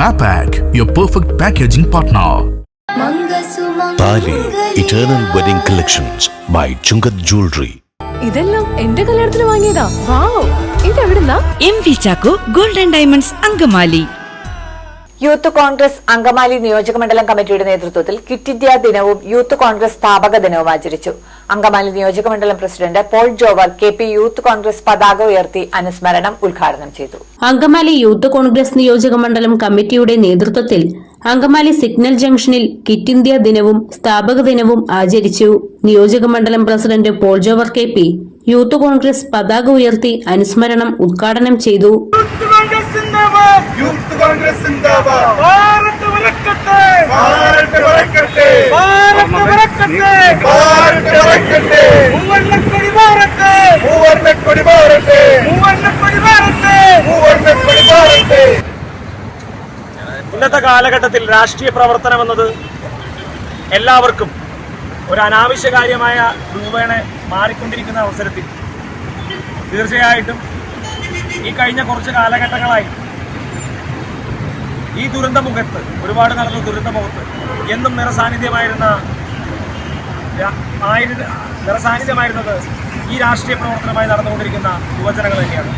Mapac, your perfect packaging partner. Thali eternal wedding collections by Chungath jewellery ഇതെല്ലാം എന്റെ കല്യാണത്തിന് വാങ്ങിയതാ. Wow. ഇതെവിടുന്നാ? M V Chacko golden diamonds Angamaly youth Congress Angamaly നിയോജകമണ്ഡലം കമ്മിറ്റിയുടെ നേതൃത്വത്തിൽ quit India ദിനവും യൂത്ത് കോൺഗ്രസ് സ്ഥാപക ദിനവും ആചരിച്ചു. അങ്കമാലി നിയോജകമണ്ഡലം president Paul jowar K P youth Congress പതാക ഉയർത്തി അനുസ്മരണം ഉദ്ഘാടനം ചെയ്തു. അങ്കമാലി യൂത്ത് കോൺഗ്രസ് നിയോജകമണ്ഡലം കമ്മിറ്റിയുടെ നേതൃത്വത്തിൽ അങ്കമാലി സിഗ്നൽ ജംഗ്ഷനിൽ കിറ്റ് ഇന്ത്യ ദിനവും സ്ഥാപക ദിനവും ആചരിച്ചു. നിയോജകമണ്ഡലം president Paul jowar K P youth Congress പതാക ഉയർത്തി അനുസ്മരണം ഉദ്ഘാടനം ചെയ്തു. ഭാരത് വരക്കട്ടെ ഭാരത് വരക്കട്ടെ ഭാരത് വരക്കട്ടെ ഭാരത് മൂവർണക്കൊടി മൂവർണക്കൊടി മൂവർണക്കൊടി മൂവർണക്കൊടി ഭാരത്തെ ഇന്നത്തെ കാലഘട്ടത്തിൽ രാഷ്ട്രീയ പ്രവർത്തനം എന്നത് എല്ലാവർക്കും ഒരു അനാവശ്യ കാര്യമായ രൂപേണ മാറിക്കൊണ്ടിരിക്കുന്ന അവസരത്തിൽ തീർച്ചയായിട്ടും ഈ കഴിഞ്ഞ കുറച്ച് കാലഘട്ടങ്ങളായി ഈ ദുരന്ത മുഖത്ത് ഒരുപാട് നടന്ന ദുരന്ത മുഖത്ത് എന്നും നിറസാന്നിധ്യമായിരുന്ന രാ- ആയിരുന്ന നിറസാന്നിധ്യമായിരുന്നത് ഈ രാഷ്ട്രീയ പ്രവർത്തനമായി നടന്നുകൊണ്ടിരിക്കുന്ന യുവജനങ്ങൾ തന്നെയാണ്.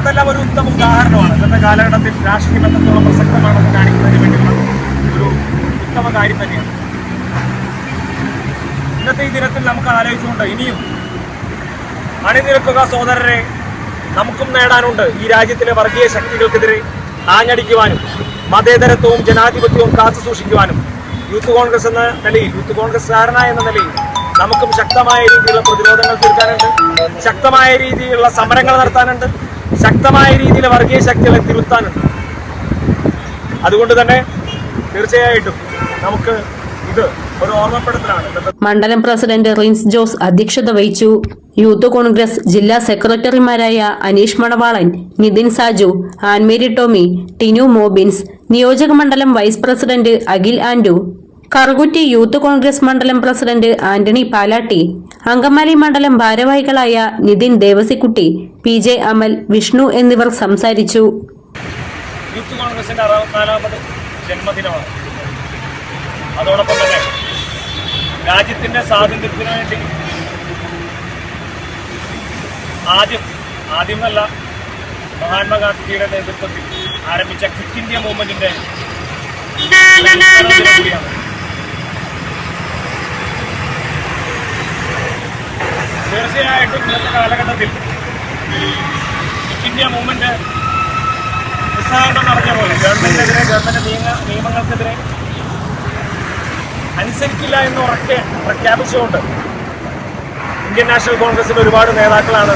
അതെല്ലാം ഒരു ഉത്തമ ഉദാഹരണമാണ്. ഇന്നത്തെ കാലഘട്ടത്തിൽ രാഷ്ട്രീയ ബന്ധത്തോളം പ്രസക്തമാണെന്ന് കാണിക്കുന്നതിന് വേണ്ടിയുള്ള ഒരു ഉത്തമ കാര്യം തന്നെയാണ്. ഇന്നത്തെ ഈ ദിനത്തിൽ നമുക്ക് ആലോചിച്ചുകൊണ്ട് ഇനിയും അണിനിരക്കുക സോദരരെ നമുക്കും നേടാനുണ്ട് ഈ രാജ്യത്തിലെ വർഗീയ ശക്തികൾക്കെതിരെ. ആഞ്ഞടിക്കുവാനും മതേതരത്വവും ജനാധിപത്യവും കാത്തു സൂക്ഷിക്കുവാനും യൂത്ത് കോൺഗ്രസ് എന്ന നിലയിൽ യൂത്ത് കോൺഗ്രസ്സുകാരനായ എന്ന നിലയിൽ നമുക്കും ശക്തമായ രീതിയിലുള്ള പ്രതിരോധങ്ങൾ തീർക്കാനുണ്ട് ശക്തമായ രീതിയിലുള്ള സമരങ്ങൾ നടത്താനുണ്ട്. ശക്തമായ രീതിയിൽ വർഗീയ ശക്തികളെ തിരുത്താനുണ്ട്. അതുകൊണ്ട് തന്നെ തീർച്ചയായിട്ടും നമുക്ക് ഇത് ഒരു ഓർമ്മപ്പെടുത്തലാണ്. മണ്ഡലം പ്രസിഡന്റ് റിൻസ് ജോസ് അധ്യക്ഷത വഹിച്ചു. യൂത്ത് കോൺഗ്രസ് ജില്ലാ സെക്രട്ടറിമാരായ അനീഷ് മണവാളൻ നിതിൻ സാജു ആൻമേരി ടോമി ടിനു മോബിൻസ് നിയോജക മണ്ഡലം vice president Akhil Anto Karukutty youth Congress മണ്ഡലം പ്രസിഡന്റ് ആന്റണി പാലാട്ടി അങ്കമാലി മണ്ഡലം ഭാരവാഹികളായ നിതിൻ ദേവസിക്കുട്ടി പി ജെ അമൽ വിഷ്ണു എന്നിവർ സംസാരിച്ചു. യൂത്ത് കോൺഗ്രസിന്റെ അറുപത്തിനാലാമത് ജന്മദിനമാണ്. അതോടൊപ്പം തന്നെ രാജ്യത്തിന്റെ സ്വാതന്ത്ര്യത്തിന് വേണ്ടി ആദ്യം ആദ്യം ആദ്യമല്ല മഹാത്മാഗാന്ധിജിയുടെ നേതൃത്വത്തിൽ ആരംഭിച്ച ക്വിറ്റ് ഇന്ത്യ മൂവ്മെന്റിന്റെ തീർച്ചയായിട്ടും ഇന്നത്തെ കാലഘട്ടത്തിൽ ക്വിറ്റ് ഇന്ത്യ മൂവ്മെന്റ് നിസ്സാരണം നടന്ന പോലെ ഗവൺമെന്റിനെതിരെ ഗവൺമെന്റ് നിയമ നിയമങ്ങൾക്കെതിരെ അനുസരിക്കില്ല എന്ന് ഉറക്കെ പ്രഖ്യാപിച്ചുകൊണ്ട് ഇന്ത്യൻ നാഷണൽ കോൺഗ്രസിന്റെ ഒരുപാട് നേതാക്കളാണ്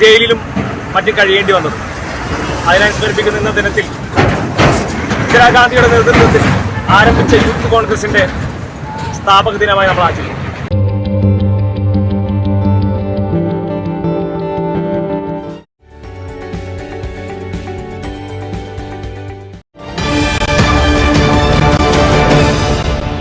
ജയിലിലും മറ്റും കഴിയേണ്ടി വന്നത്. അതിനനുസ്മരിപ്പിക്കുന്ന ഇന്ന ദിനത്തിൽ ഇന്ദിരാഗാന്ധിയുടെ നേതൃത്വത്തിൽ ആരംഭിച്ച യൂത്ത് കോൺഗ്രസിന്റെ സ്ഥാപക ദിനമായി നമ്മൾ ആചരിക്കും